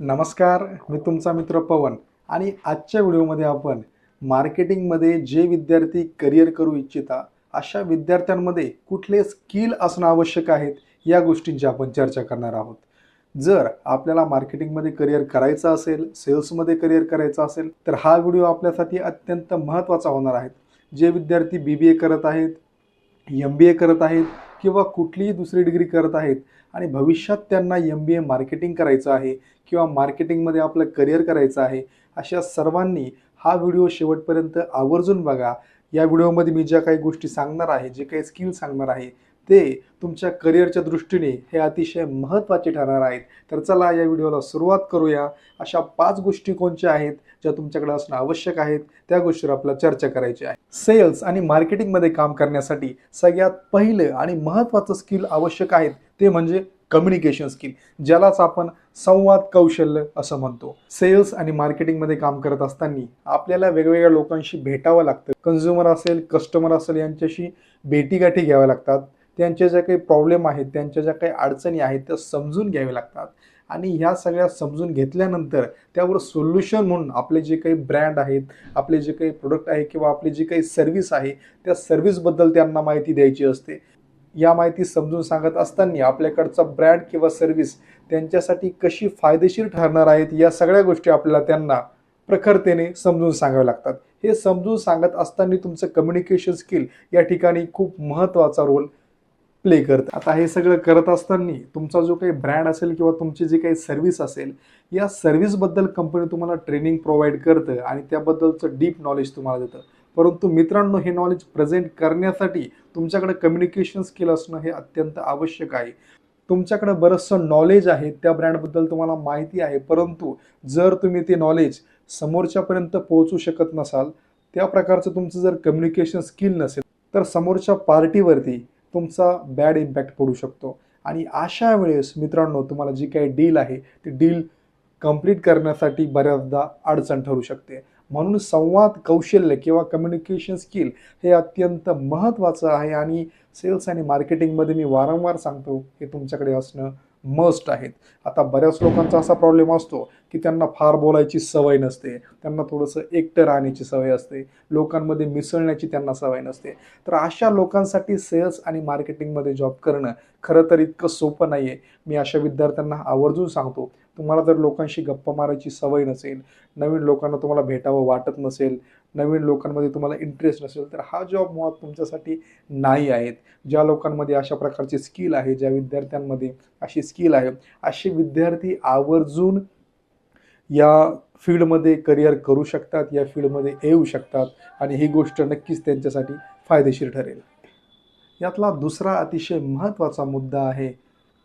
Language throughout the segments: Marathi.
नमस्कार मी तुमचा मित्र पवन. आणि आजच्या व्हिडिओमध्ये आपण मार्केटिंगमध्ये जे विद्यार्थी करिअर करू इच्छिता अशा विद्यार्थ्यांमध्ये कुठले स्किल असणं आवश्यक आहेत या गोष्टींची आपण चर्चा करणार आहोत. जर आपल्याला मार्केटिंगमध्ये करिअर करायचं असेल सेल्समध्ये करिअर करायचं असेल तर हा व्हिडिओ आपल्यासाठी अत्यंत महत्त्वाचा होणार आहे. जे विद्यार्थी बी बी ए करत आहेत एम बी ए करत आहेत किंवा कुठलीही दुसरी डिग्री करत आहेत आणि भविष्यात त्यांना एम बी ए मार्केटिंग करायचं आहे किंवा मार्केटिंगमध्ये आपलं करिअर करायचं आहे अशा सर्वांनी हा व्हिडिओ शेवटपर्यंत आवर्जून बघा. या व्हिडिओमध्ये मी ज्या काही गोष्टी सांगणार आहे जे काही स्किल सांगणार आहे ते तुमच्या करिअरच्या दृष्टीने हे अतिशय महत्त्वाचे ठरणार आहेत. तर चला या व्हिडिओला सुरुवात करूया. अशा पाच गोष्टी कोणत्या आहेत ज्या तुमच्याकडे असणं आवश्यक आहेत त्या गोष्टीवर आपल्याला चर्चा करायची आहे. सेल्स आणि मार्केटिंगमध्ये काम करण्यासाठी सगळ्यात पहिलं आणि महत्त्वाचं स्किल आवश्यक आहेत ते म्हणजे कम्युनिकेशन स्किल ज्यालाच आपण संवाद कौशल्य असं म्हणतो. सेल्स आणि मार्केटिंगमध्ये काम करत असताना आपल्याला वेगवेगळ्या लोकांशी भेटावं लागतं. कन्झ्युमर असेल कस्टमर असेल यांच्याशी भेटीगाठी घ्याव्या लागतात. त्यांच्या ज्या काही प्रॉब्लेम आहेत त्यांच्या ज्या काही अडचणी आहेत त्या समजून घ्याव्या लागतात. आणि ह्या सगळ्या समजून घेतल्यानंतर त्यावर सोल्युशन म्हणून आपले जे काही ब्रँड आहेत आपले जे काही प्रोडक्ट आहे किंवा आपली जी काही सर्व्हिस आहे त्या सर्व्हिसबद्दल त्यांना माहिती द्यायची असते. या माहिती समजून सांगत असताना आपल्याकडचा ब्रँड किंवा सर्व्हिस त्यांच्यासाठी कशी फायदेशीर ठरणार आहेत या सगळ्या गोष्टी आपल्याला त्यांना प्रखरतेने समजून सांगाव्या लागतात. हे समजून सांगत असताना तुमचं कम्युनिकेशन स्किल या ठिकाणी खूप महत्त्वाचा रोल प्ले करतं. आता हे सगळं करत असताना तुमचा जो काही ब्रँड असेल किंवा तुमची जी काही सर्व्हिस असेल या सर्व्हिसबद्दल कंपनी तुम्हाला ट्रेनिंग प्रोव्हाइड करतं आणि त्याबद्दलचं डीप नॉलेज तुम्हाला देतं. परंतु मित्रांनो हे नॉलेज प्रेझेंट करण्यासाठी तुमच्याकडे कम्युनिकेशन स्किल असणं हे अत्यंत आवश्यक आहे. तुमच्याकडे बरंचसं नॉलेज आहे त्या ब्रँडबद्दल तुम्हाला माहिती आहे. परंतु जर तुम्ही ते नॉलेज समोरच्यापर्यंत पोहोचू शकत नसाल त्या प्रकारचं तुमचं जर कम्युनिकेशन स्किल नसेल तर समोरच्या पार्टीवरती तुमचा बॅड इम्पॅक्ट पडू शकतो. आणि अशा वेळेस मित्रांनो तुम्हाला जी काही डील आहे ती डील कंप्लीट करण्यासाठी बऱ्याचदा अडचण ठरू शकते. म्हणून संवाद कौशल्य किंवा कम्युनिकेशन स्किल हे अत्यंत महत्त्वाचं आहे आणि सेल्स आणि मार्केटिंगमध्ये मी वारंवार सांगतो हे तुमच्याकडे असणं मस्ट आहेत. आता बऱ्याच लोकांचा असा प्रॉब्लेम असतो की त्यांना फार बोलायची सवय नसते त्यांना थोडंसं एकटं राहण्याची सवय असते लोकांमध्ये मिसळण्याची त्यांना सवय नसते. तर अशा लोकांसाठी सेल्स आणि मार्केटिंगमध्ये जॉब करणं खरं तर इतकं सोपं नाही आहे मी अशा विद्यार्थ्यांना आवर्जून सांगतो तुम्हाला जर लोकांशी गप्पा मारायची सवय नसेल नवीन लोकांना तुम्हाला भेटावं वाटत नसेल नवीन लोकांमध्ये तुम्हाला इंटरेस्ट नसेल तर हा जॉब मुळात तुमच्यासाठी नाही आहेत. ज्या लोकांमध्ये अशा प्रकारची स्किल आहे ज्या विद्यार्थ्यांमध्ये अशी स्किल आहे असे विद्यार्थी आवर्जून या फील्डमध्ये करिअर करू शकतात या फील्डमध्ये येऊ शकतात आणि ही गोष्ट नक्कीच त्यांच्यासाठी फायदेशीर ठरेल. यातला दुसरा अतिशय महत्त्वाचा मुद्दा आहे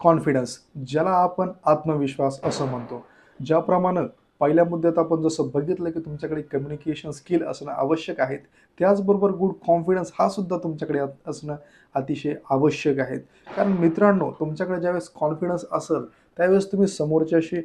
कॉन्फिडन्स ज्याला आपण आत्मविश्वास असं म्हणतो. ज्याप्रमाणे पहिल्या मुद्द्यात आपण जसं बघितलं की तुमच्याकडे कम्युनिकेशन स्किल असणं आवश्यक आहेत त्याचबरोबर गुड कॉन्फिडन्स हा सुद्धा तुमच्याकडे असणं अतिशय आवश्यक आहे कारण मित्रांनो तुमच्याकडे ज्यावेळेस कॉन्फिडन्स असेल त्यावेळेस तुम्ही समोरच्याशी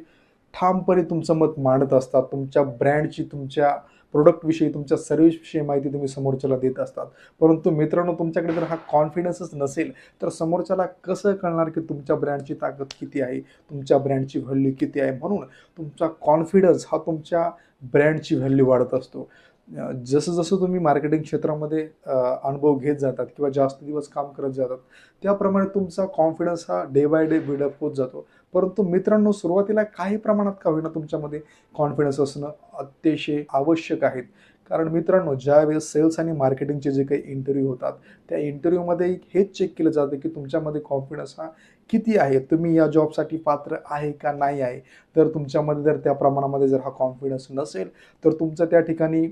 ठामपणे तुमचं मत मांडत असतात तुमच्या ब्रँडची तुमच्या प्रोडक्टविषयी तुमच्या सर्व्हिसविषयी माहिती तुम्ही समोरच्याला देत असतात. परंतु मित्रांनो तुमच्याकडे जर हा कॉन्फिडन्सच नसेल तर समोरच्याला कसं कळणार की तुमच्या ब्रँडची ताकद किती आहे तुमच्या ब्रँडची व्हॅल्यू किती आहे? म्हणून तुमचा कॉन्फिडन्स हा तुमच्या ब्रँडची व्हॅल्यू वाढत असतो. जसं जसं तुम्ही मार्केटिंग क्षेत्रामध्ये अनुभव घेत जातात किंवा जास्त दिवस काम करत जातात त्याप्रमाणे तुमचा कॉन्फिडन्स हा डे बाय डे बिल्डअप होत जातो. परंतु मित्रांनो सुरुवातीला काही प्रमाणात का होईना तुमच्यामध्ये कॉन्फिडन्स असणं अतिशय आवश्यक आहेत कारण मित्रांनो ज्यावेळेस सेल्स आणि मार्केटिंगचे जे काही इंटरव्ह्यू होतात त्या इंटरव्ह्यूमध्ये हेच चेक केलं जातं की तुमच्यामध्ये कॉन्फिडन्स हा किती आहे? तुम्ही या जॉबसाठी पात्र आहे का नाही आहे? तर तुमच्यामध्ये जर त्या प्रमाणामध्ये जर हा कॉन्फिडन्स नसेल तर तुमचं त्या ठिकाणी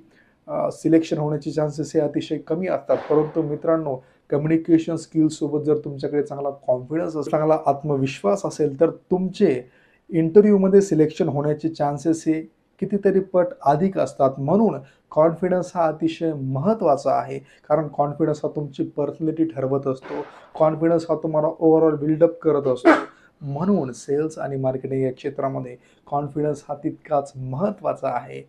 सिलेक्शन होण्याचे चान्सेस हे अतिशय कमी असतात. परंतु मित्रांनो कम्युनिकेशन स्किल्ससोबत जर तुमच्याकडे चांगला कॉन्फिडन्स चांगला आत्मविश्वास असेल तर तुमचे इंटरव्ह्यूमध्ये सिलेक्शन होण्याचे चान्सेस हे कितीतरी पट अधिक असतात. म्हणून कॉन्फिडन्स हा अतिशय महत्त्वाचा आहे. कारण कॉन्फिडन्स हा तुमची पर्सनॅलिटी ठरवत असतो. कॉन्फिडन्स हा तुम्हाला ओव्हरऑल बिल्डअप करत असतो. म्हणून सेल्स आणि मार्केटिंग या क्षेत्रामध्ये कॉन्फिडन्स हा तितकाच महत्त्वाचा आहे.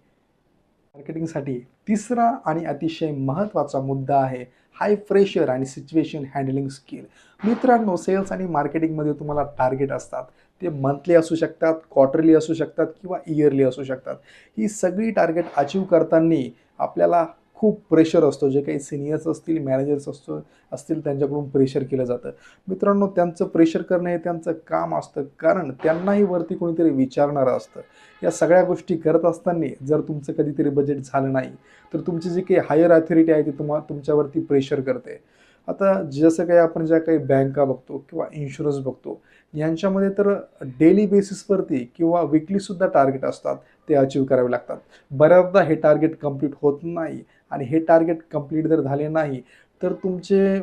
मार्केटिंगसाठी तिसरा आणि अतिशय महत्त्वाचा मुद्दा आहे हाय प्रेशर आणि सिच्युएशन हँडलिंग स्किल मित्रांनो सेल्स आणि मार्केटिंगमध्ये तुम्हाला टार्गेट असतात. ते मंथली असू शकतात क्वार्टरली असू शकतात किंवा इयरली असू शकतात. ही सगळी टार्गेट अचीव करताना आपल्याला खूप प्रेशर असतो. जे काही सिनियर्स असतील मॅनेजर्स असतो असतील त्यांच्याकडून प्रेशर केलं जातं. मित्रांनो त्यांचं प्रेशर करणं हे त्यांचं काम असतं. कारण त्यांनाही वरती कोणीतरी विचारणारं असतं. या सगळ्या गोष्टी करत असताना जर तुमचं कधीतरी बजेट झालं नाही तर तुमची जी काही हायर अथॉरिटी आहे ती तुम्हा तुमच्यावरती प्रेशर करते. आता जसं काही आपण ज्या काही बँका बघतो किंवा इन्शुरन्स बघतो यांच्यामध्ये तर डेली बेसिसवरती किंवा विकलीसुद्धा टार्गेट असतात. ते अचीव करावे लागतात. बऱ्याचदा हे टार्गेट कंप्लीट होत नाही. आणि हे टार्गेट कंप्लीट जर झाले नाही तर तुमचे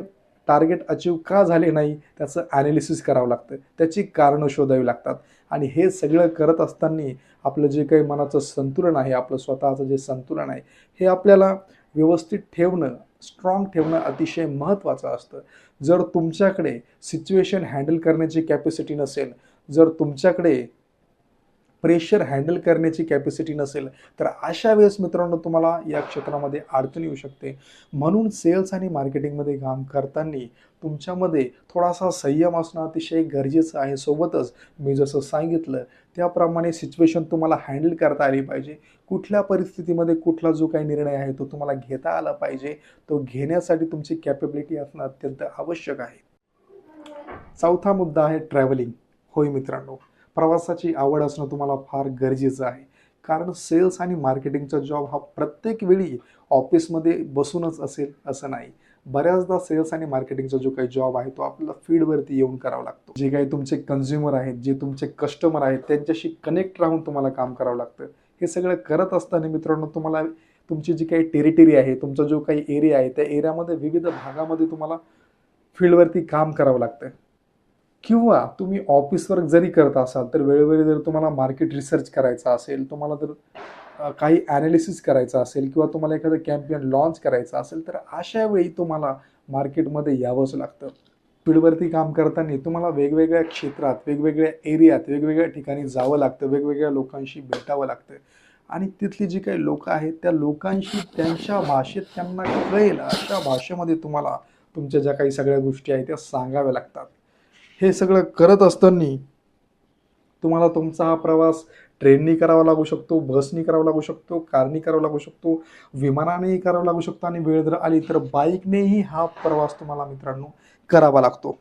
टार्गेट अचीव का झाले नाही त्याचं ॲनालिसिस करावं लागतं. त्याची कारणं शोधावी लागतात. आणि हे सगळं करत असताना आपलं जे काही मनाचं संतुलन आहे आपलं स्वतःचं जे संतुलन आहे हे आपल्याला व्यवस्थित ठेवणं स्ट्रॉंग ठेवणं अतिशय महत्त्वाचं असतं. जर तुमच्याकडे सिच्युएशन हँडल करण्याची कॅपॅसिटी नसेल जर तुमच्याकडे प्रेशर हँडल करण्याची कॅपॅसिटी नसेल तर अशा वेळेस मित्रांनो तुम्हाला या क्षेत्रामध्ये अडचण येऊ शकते. म्हणून सेल्स आणि मार्केटिंगमध्ये काम करताना तुमच्यामध्ये थोडासा संयम असणं अतिशय गरजेचं आहे. सोबतच मी जसं सांगितलं त्याप्रमाणे सिच्युएशन तुम्हाला हँडल करता आली पाहिजे. कुठल्या परिस्थितीमध्ये कुठला जो काही निर्णय आहे तो तुम्हाला घेता आला पाहिजे तो घेण्यासाठी तुमची कॅपेबिलिटी असणं अत्यंत आवश्यक आहे. चौथा मुद्दा आहे ट्रॅव्हलिंग होय मित्रांनो प्रवासाची आवड असणं तुम्हाला फार गरजेचं आहे. कारण सेल्स आणि मार्केटिंगचा जॉब हा प्रत्येक वेळी ऑफिसमध्ये बसूनच असेल असं नाही. बऱ्याचदा सेल्स आणि मार्केटिंगचा जो काही जॉब आहे तो आपल्याला फील्डवरती येऊन करावा लागतो. जे काही तुमचे कन्झ्युमर आहेत जे तुमचे कस्टमर आहेत त्यांच्याशी कनेक्ट राहून तुम्हाला काम करावं लागतं. हे सगळं करत असताना मित्रांनो तुम्हाला तुमची जी काही टेरिटरी आहे तुमचा जो काही एरिया आहे त्या एरियामध्ये विविध भागामध्ये तुम्हाला फील्डवरती काम करावं लागतं. किंवा तुम्ही ऑफिस वर्क जरी करत असाल तर वेळोवेळी जर तुम्हाला मार्केट रिसर्च करायचा असेल तुम्हाला जर काही ॲनालिसिस करायचं असेल किंवा तुम्हाला एखादं कॅम्पियन लॉन्च करायचं असेल तर अशा वेळी तुम्हाला मार्केटमध्ये यावंच लागतं. फील्डवरती काम करताना तुम्हाला वेगवेगळ्या क्षेत्रात वेगवेगळ्या एरियात वेगवेगळ्या ठिकाणी जावं लागतं वेगवेगळ्या लोकांशी भेटावं लागतं. आणि तिथली जी काही लोकं आहेत त्या लोकांशी त्यांच्या भाषेत त्यांना कळेल अशा भाषेमध्ये तुम्हाला तुमच्या ज्या काही सगळ्या गोष्टी आहेत त्या सांगाव्या लागतात. हे सगळं करत असताना तुम्हाला तुमचा हा प्रवास ट्रेननी करावा लागू शकतो बसनी करावा लागू शकतो कारनी करावा लागू शकतो विमानानेही करावा लागू शकतो आणि वेळ जर आली तर बाईकनेही हा प्रवास तुम्हाला मित्रांनो करावा लागतो.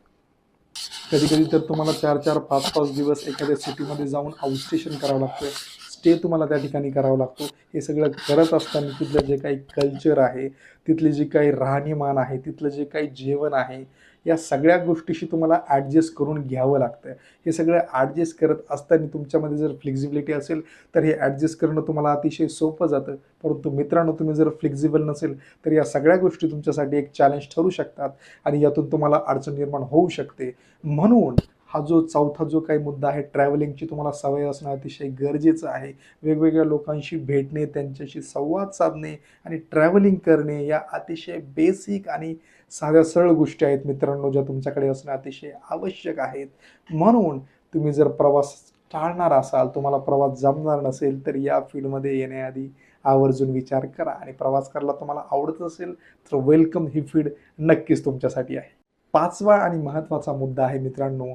कधी कधी तर तुम्हाला चार चार पाच पाच दिवस एखाद्या सिटीमध्ये जाऊन आउटस्टेशन करावं लागतं. स्टे तुम्हाला त्या ठिकाणी करावा लागतो. हे सगळं करत असताना तिथलं जे काही कल्चर आहे तिथली जी काही राहणीमान आहे तिथलं जे काही जेवण आहे या सगळ्या गोष्टीशी तुम्हाला ॲडजस्ट करून घ्यावं लागतं हे सगळं ॲडजस्ट करत असताना तुमच्यामध्ये जर फ्लेक्झिबिलिटी असेल तर हे ॲडजस्ट करणं तुम्हाला अतिशय सोपं जातं. परंतु मित्रांनो तुम्ही जर फ्लेक्झिबल नसेल तर या सगळ्या गोष्टी तुमच्यासाठी एक चॅलेंज ठरू शकतात आणि यातून तुम्हाला अडचण निर्माण होऊ शकते. म्हणून हा जो चौथा जो काही मुद्दा आहे ट्रॅव्हलिंगची तुम्हाला सवय असणं अतिशय गरजेचं आहे. वेगवेगळ्या लोकांशी भेटणे त्यांच्याशी संवाद साधणे आणि ट्रॅव्हलिंग करणे या अतिशय बेसिक आणि साध्या सरळ गोष्टी आहेत मित्रांनो ज्या तुमच्याकडे असणं अतिशय आवश्यक आहेत. म्हणून तुम्ही जर प्रवास टाळणार असाल तुम्हाला प्रवास जमणार नसेल तर या फील्डमध्ये येण्याआधी आवर्जून विचार करा आणि प्रवास करायला तुम्हाला आवडत असेल तर वेलकम ही फील्ड नक्कीच तुमच्यासाठी आहे. पाचवा आणि महत्त्वाचा मुद्दा आहे मित्रांनो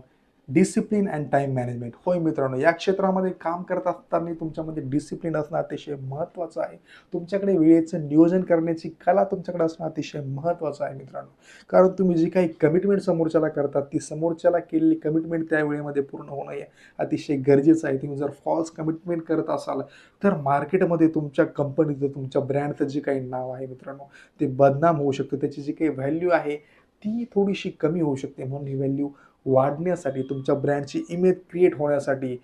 डिसिप्लिन अँड टाईम मॅनेजमेंट होय मित्रांनो या क्षेत्रामध्ये काम करत असताना तुमच्यामध्ये डिसिप्लिन असणं अतिशय महत्त्वाचं आहे. तुमच्याकडे वेळेचं नियोजन करण्याची कला तुमच्याकडे असणं अतिशय महत्त्वाचं आहे मित्रांनो. कारण तुम्ही जी काही कमिटमेंट समोरच्याला करतात ती समोरच्याला केलेली कमिटमेंट त्या वेळेमध्ये पूर्ण होणं हे अतिशय गरजेचं आहे. तुम्ही जर फॉल्स कमिटमेंट करत असाल तर मार्केटमध्ये तुमच्या कंपनीचं तुमच्या ब्रँडचं जे काही नाव आहे मित्रांनो ते बदनाम होऊ शकतं. त्याची जी काही व्हॅल्यू आहे ती थोडीशी कमी होऊ शकते. म्हणून ही व्हॅल्यू वाढण्यासाठी तुमच्या ब्रँडची इमेज क्रिएट होण्यासाठी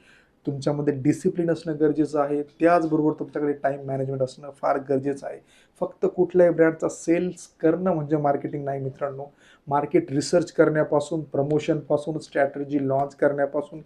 तुमच्यामध्ये डिसिप्लिन असणं गरजेचं आहे. त्याचबरोबर तुमच्याकडे टाईम मॅनेजमेंट असणं फार गरजेचं आहे. फक्त कुठल्याही ब्रँडचा सेल्स करणं म्हणजे मार्केटिंग नाही मित्रांनो. मार्केट रिसर्च करण्यापासून प्रमोशनपासून स्ट्रॅटर्जी लॉन्च करण्यापासून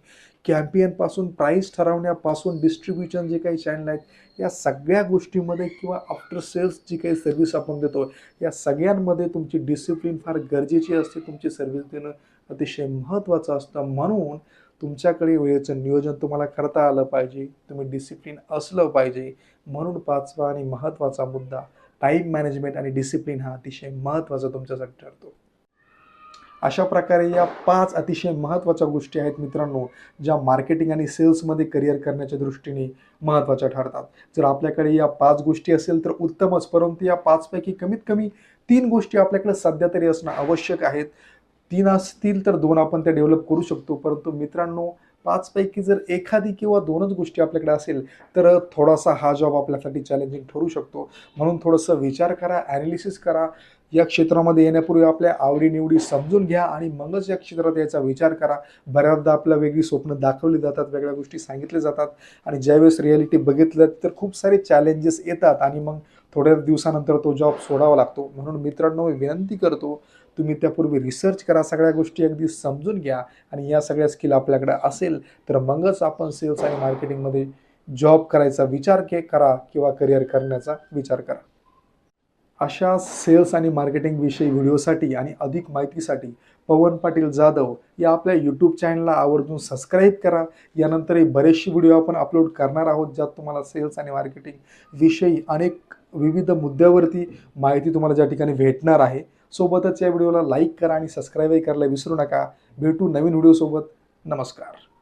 कॅम्पियनपासून प्राईस ठरवण्यापासून डिस्ट्रीब्युशन जे काही चॅनल आहेत या सगळ्या गोष्टीमध्ये किंवा आफ्टर सेल्स जी काही सर्व्हिस आपण देतो या सगळ्यांमध्ये तुमची डिसिप्लिन फार गरजेची असते. तुमची सर्व्हिस देणं अतिशय महत्त्वाचं असतं. म्हणून तुमच्याकडे वेळेचं नियोजन तुम्हाला करता आलं पाहिजे. तुम्ही डिसिप्लिन असलं पाहिजे. म्हणून पाचवा आणि महत्त्वाचा मुद्दा टाईम मॅनेजमेंट आणि डिसिप्लिन हा अतिशय महत्त्वाचा तुमच्यासाठी ठरतो. अशा प्रकारे या पाच अतिशय महत्त्वाच्या गोष्टी आहेत मित्रांनो ज्या मार्केटिंग आणि सेल्समध्ये करिअर करण्याच्या दृष्टीने महत्त्वाच्या ठरतात. जर आपल्याकडे या पाच गोष्टी असेल तर उत्तमच परंतु या पाचपैकी कमीत कमी तीन गोष्टी आपल्याकडे सध्या तरी असणं आवश्यक आहेत. तीन असतील तर दोन आपण त्या डेव्हलप करू शकतो. परंतु मित्रांनो पाचपैकी जर एखादी किंवा दोनच गोष्टी आपल्याकडे असेल तर थोडासा हा जॉब आपल्यासाठी चॅलेंजिंग ठरू शकतो. म्हणून थोडंसं विचार करा ॲनालिसिस करा. या क्षेत्रामध्ये येण्यापूर्वी आपल्या आवडीनिवडी समजून घ्या आणि मगच या क्षेत्रात याचा विचार करा. बऱ्याचदा आपल्या वेगळी स्वप्न दाखवली जातात वेगळ्या गोष्टी सांगितल्या जातात आणि ज्यावेळेस रियालिटी बघितलं तर खूप सारे चॅलेंजेस येतात आणि मग थोड्या दिवसानंतर तो जॉब सोडावा लागतो. म्हणून मित्रांनो मी विनंती करतो तुम्ही त्यापूर्वी रिसर्च करा सगळ्या गोष्टी अगदी समजून घ्या आणि या सगळ्या स्किल आपल्याकडे असेल तर मगच आपण सेल्स आणि मार्केटिंगमध्ये जॉब करायचा विचार के करा किंवा करिअर करण्याचा विचार करा. अशा सेल्स आणि मार्केटिंगविषयी व्हिडिओसाठी आणि अधिक माहितीसाठी पवन पाटील जाधव या आपल्या यूट्यूब चॅनलला आवर्जून सबस्क्राईब करा. यानंतरही बरेचसे व्हिडिओ आपण अपलोड करणार आहोत ज्यात तुम्हाला सेल्स आणि मार्केटिंग विषयी अनेक विविध मुद्द्यावरती माहिती तुम्हाला ज्या ठिकाणी भेटणार आहे सोबतच या व्हिडिओला लाईक करा आणि सबस्क्राईबही करायला विसरू नका. भेटू नवीन व्हिडिओसोबत. नमस्कार.